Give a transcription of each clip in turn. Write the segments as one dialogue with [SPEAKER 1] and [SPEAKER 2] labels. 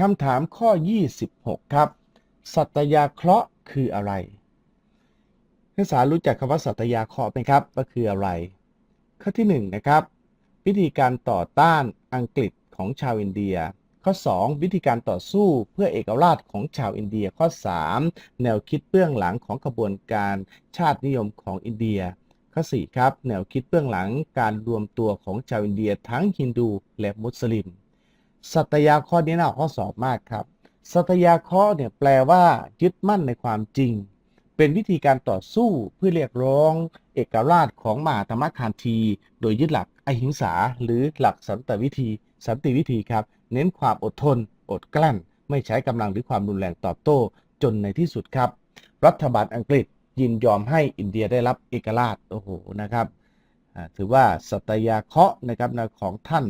[SPEAKER 1] คำถามข้อ 26 ครับ สัตยาเคราะห์คืออะไรนักศึกษารู้จักคำว่าสัตยาเคราะห์ไหมครับว่าคืออะไร ข้อที่ 1 นะครับ วิธีการต่อต้านอังกฤษของชาวอินเดีย ข้อ 2 วิธีการต่อสู้เพื่อเอกราชของชาวอินเดีย ข้อ 3 แนวคิดเบื้องหลังของกระบวนการชาตินิยมของอินเดีย ข้อ 4 ครับ แนวคิดเบื้องหลังการรวมตัวของชาวอินเดียทั้งฮินดูและมุสลิม สัตยาข้อนี้น่าข้อสอบมากครับ สัตยาข้อเนี่ยแปลว่ายึดมั่นในความจริง เป็นวิธีการต่อสู้เพื่อเรียกร้อง เอกราชของมหาธรรมคานที โดยยึดหลักอหิงสา หรือหลักสันติวิธี สันติวิธีครับ เน้นความอดทน อดกลั้น ไม่ใช้กำลังหรือความรุนแรงตอบโต้ จนในที่สุดครับ รัฐบาลอังกฤษยินยอมให้อินเดียได้รับเอกราชโอ้โหนะครับถือว่าสัตยาเคาะนะครับนะของท่าน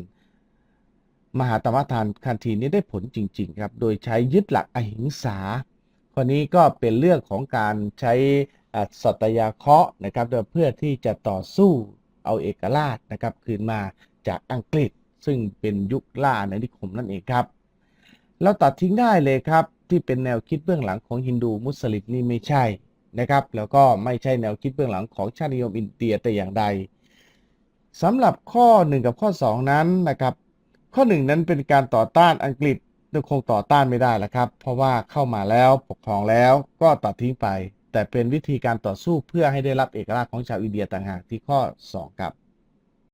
[SPEAKER 1] มหาตมทานคันทีนี้ได้ผลจริง ๆ ครับ โดยใช้ยึดหลักอหิงสาข้อนี้ก็เป็นเรื่องของการใช้สัตยาเคราะห์นะครับเพื่อที่จะต่อสู้เอาเอกราชนะครับ คืนมาจากอังกฤษ ซึ่งเป็นยุคล่าอาณานิคมนั่นเองครับเราตัดทิ้งได้เลยครับ ที่เป็นแนวคิดเบื้องหลังของฮินดูมุสลิมนี่ไม่ใช่นะครับ แล้วก็ไม่ใช่แนวคิดเบื้องหลังของชาตินิยมอินเดียแต่อย่างใดสำหรับข้อ 1 กับข้อ 2 นั้นนะครับ ข้อ1นั้นเป็นการต่อต้านอังกฤษคงต่อต้านไม่ได้แล้วครับ เพราะว่าเข้ามาแล้วปกครองแล้วก็ตัดทิ้งไป แต่เป็นวิธีการต่อสู้เพื่อให้ได้รับเอกราชของชาวอินเดียต่างหากที่ข้อ 2 ครับ